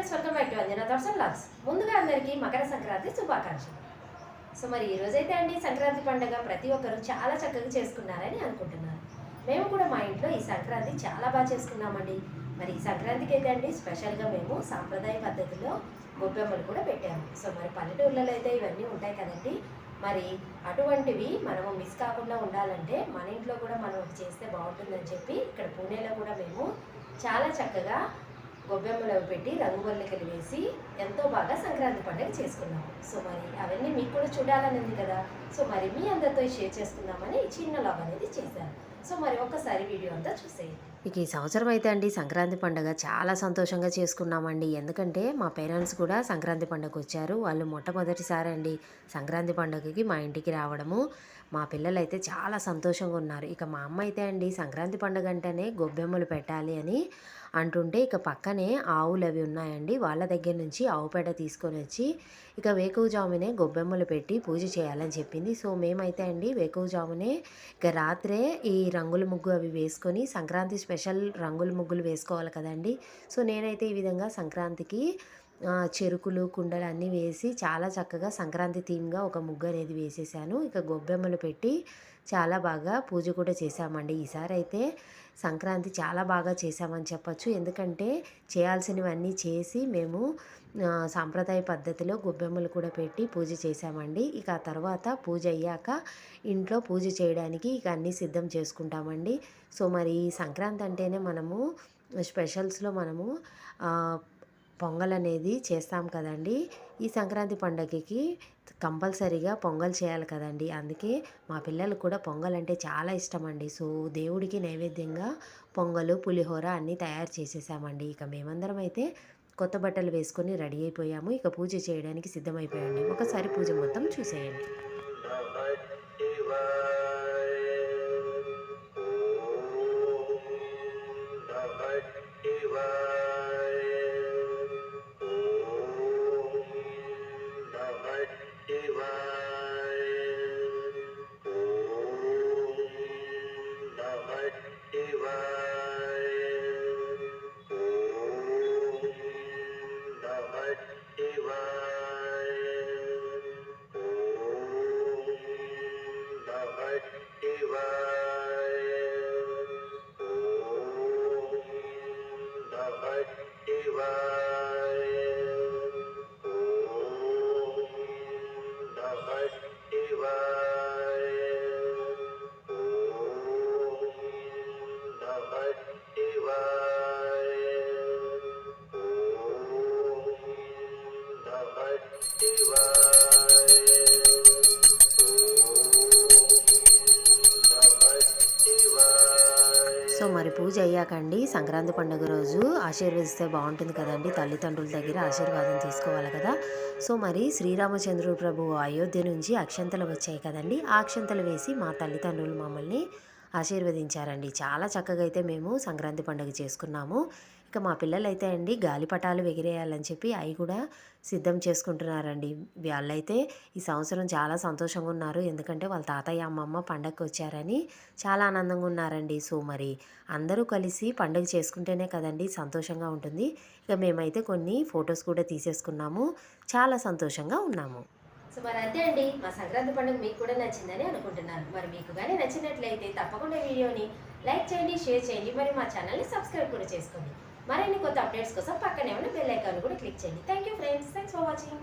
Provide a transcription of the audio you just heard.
Friends welcome back to Anjana Darshan logs ముందుగా అందరికీ మకర సంక్రాంతి శుభాకాంక్షలు. సో మరి ఈ రోజైతే అండి సంక్రాంతి పండుగ ప్రతి ఒక్కరు చాలా చక్కగా చేసుకున్నారని అనుకుంటున్నాను. మేము కూడా మా ఇంట్లో ఈ సంక్రాంతి చాలా బాగా చేసుకున్నామండి. మరి ఈ సంక్రాంతికి అయితే అండి స్పెషల్గా మేము సాంప్రదాయ పద్ధతిలో గొబ్బెమ్మలు కూడా పెట్టాము. సో మరి పల్లెటూర్లలో అయితే ఇవన్నీ ఉంటాయి కదండి. మరి అటువంటివి మనము మిస్ కాకుండా ఉండాలంటే మన ఇంట్లో కూడా మనం చేస్తే బాగుంటుందని చెప్పి ఇక్కడ పూణేలో కూడా మేము చాలా చక్కగా గొబ్బెమ్మలు పెట్టి రంగువల్లికలు వేసి ఎంతో బాగా సంక్రాంతి పండుగ చేసుకున్నాము సో మరి అవన్నీ మీకు కూడా చూడాలని ఉంది కదా? సో మరి మీ అందరితో షేర్ చేసుకుందామని చిన్న లాగ్ అనేది చేశాను. సో మరి ఒక్కసారి వీడియో అంతా చూసేయండి. ఇక ఈ సంవత్సరం అయితే అండి సంక్రాంతి పండుగ చాలా సంతోషంగా చేసుకున్నామండి. ఎందుకంటే మా పేరెంట్స్ కూడా సంక్రాంతి పండుగ వచ్చారు. వాళ్ళు మొట్టమొదటిసారి అండి సంక్రాంతి పండుగకి మా ఇంటికి రావడము. మా పిల్లలు అయితే చాలా సంతోషంగా ఉన్నారు. ఇక మా అమ్మ అయితే అండి సంక్రాంతి పండుగ అంటేనే గొబ్బెమ్మలు పెట్టాలి అని అంటుంటే ఇక పక్కనే ఆవులు అవి ఉన్నాయండి. వాళ్ళ దగ్గర నుంచి ఆవు పేడ తీసుకొని వచ్చి ఇక వేకువజామునే గొబ్బెమ్మలు పెట్టి పూజ చేయాలని చెప్పింది. సో మేమైతే అండి వేకువజామునే ఇక రాత్రే ఈ రంగుల ముగ్గు అవి వేసుకొని సంక్రాంతి స్పెషల్ రంగుల ముగ్గులు వేసుకోవాలి కదండి. సో నేనైతే ఈ విధంగా సంక్రాంతికి చెరుకులు కుండలు అన్నీ వేసి చాలా చక్కగా సంక్రాంతి థీమ్గా ఒక ముగ్గు అనేది వేసేసాను. ఇక గొబ్బెమ్మలు పెట్టి చాలా బాగా పూజ కూడా చేశామండి. ఈసారి అయితే సంక్రాంతి చాలా బాగా చేశామని చెప్పొచ్చు. ఎందుకంటే చేయాల్సినవన్నీ చేసి మేము సాంప్రదాయ పద్ధతిలో గొబ్బెమ్మలు కూడా పెట్టి పూజ చేశామండి. ఇక ఆ తర్వాత పూజ అయ్యాక ఇంట్లో పూజ చేయడానికి ఇక అన్నీ సిద్ధం చేసుకుంటామండి. సో మరి ఈ సంక్రాంతి అంటేనే మనము స్పెషల్స్లో మనము పొంగల్ అనేది చేస్తాం కదండి. ఈ సంక్రాంతి పండగకి కంపల్సరీగా పొంగల్ చేయాలి కదండి. అందుకే మా పిల్లలు కూడా పొంగల్ అంటే చాలా ఇష్టం అండి సో దేవుడికి నైవేద్యంగా పొంగలు పులిహోర అన్నీ తయారు చేసేసామండి. ఇక మేమందరం అయితే కొత్త బట్టలు వేసుకొని రెడీ అయిపోయాము. ఇక పూజ చేయడానికి సిద్ధమైపోయండి ఒకసారి పూజ మొత్తం చూసేయండి. ever. సో మరి పూజ అయ్యాకండి. సంక్రాంతి పండుగ రోజు ఆశీర్వదిస్తే బాగుంటుంది కదండి. తల్లిదండ్రుల దగ్గర ఆశీర్వాదం తీసుకోవాలి కదా. సో మరి శ్రీరామచంద్రుడు ప్రభు అయోధ్య నుంచి అక్షంతలు వచ్చాయి కదండి. ఆ అక్షంతలు వేసి మా తల్లిదండ్రులు మమ్మల్ని ఆశీర్వదించారండి. చాలా చక్కగా అయితే మేము సంక్రాంతి పండుగ చేసుకున్నాము. ఇక మా పిల్లలైతే అండి గాలిపటాలు ఎగిరేయాలని చెప్పి అవి కూడా సిద్ధం చేసుకుంటున్నారండి. వాళ్ళైతే ఈ సంవత్సరం చాలా సంతోషంగా ఉన్నారు. ఎందుకంటే వాళ్ళ తాతయ్య అమ్మమ్మ పండగకి వచ్చారని చాలా ఆనందంగా ఉన్నారండి. సో మరి అందరూ కలిసి పండుగ చేసుకుంటేనే కదండి సంతోషంగా ఉంటుంది. ఇక మేమైతే కొన్ని ఫొటోస్ కూడా తీసేసుకున్నాము. చాలా సంతోషంగా ఉన్నాము. సో మరి అంతే అండి. మా సంక్రాంతి పండుగ మీకు కూడా నచ్చిందని అనుకుంటున్నాను. మరి మీకు కానీ నచ్చినట్లయితే తప్పకుండా వీడియోని లైక్ చేయండి షేర్ చేయండి. మరి మా ఛానల్ని సబ్స్క్రైబ్ కూడా చేసుకోండి. మరిన్ని కొత్త అప్డేట్స్ కోసం పక్కనే ఉన్న బెల్ ఐకాన్ కూడా క్లిక్ చేయండి. Thank you friends thanks for watching